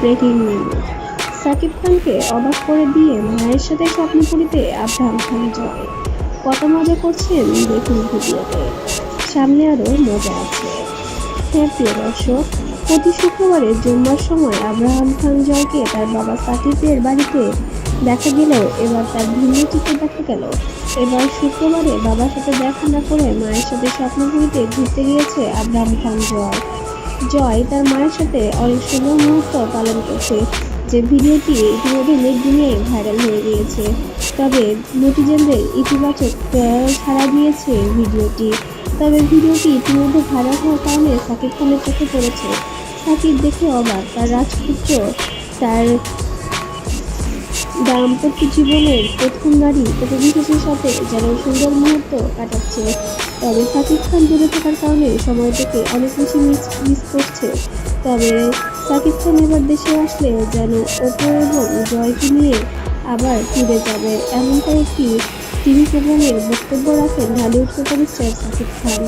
Breaking news Shakib খানকে অবাক করে দিয়ে মায়ের সাথে স্বপ্নপুরীতে আব্রাহাম খান জয়। কত মজা করছেন দেখুন ভিডিওতে। সামনে আরও মজা আছে। হ্যাঁ প্রিয় দর্শক, প্রতি শুক্রবারে জুম্মার সময় আব্রাহাম খান জয়কে তার বাবা সাকিবের বাড়িতে দেখা গেলেও এবার তার ভিন্ন চিত্র দেখা গেল। এবার শুক্রবারে বাবার সাথে দেখা না করে মায়ের সাথে স্বপ্নপুরীতে ঘুরতে গিয়েছে আব্রাহাম খান জয়। জয় তার মায়ের সাথে অনেক সুন্দর মুহূর্ত পালন করছে। যে ভিডিওটি ইতিমধ্যে নেট দুনিয়ায় ভাইরাল হয়ে গিয়েছে। তবে নেটিজেনদের ইতিবাচক সাড়া দিয়েছে ভিডিওটি। তবে ভিডিওটি ইতিমধ্যে ভাইরাল হওয়ার কারণে সাকিব খানের চোখে পড়েছে। সাকিব দেখে অবাক, তার রাজপুত্র তার দাম্পত্য জীবনের প্রথম নারী প্রতিনিধিদের সাথে যেন সুন্দর মুহূর্ত কাটাচ্ছে। তবে সাকিব খান দূরে থাকার কারণে সময়টাকে অনেক বেশি মিস মিস করছে। তবে সাকিব খান এবার দেশে আসলে যেন ওপো এবং জয়কে নিয়ে আবার ফিরে যাবে। এমনটাই একটি টিভি প্রোগ্রামের বক্তব্য রাখেন ঢালিউড সুপারস্টার সাকিব খান।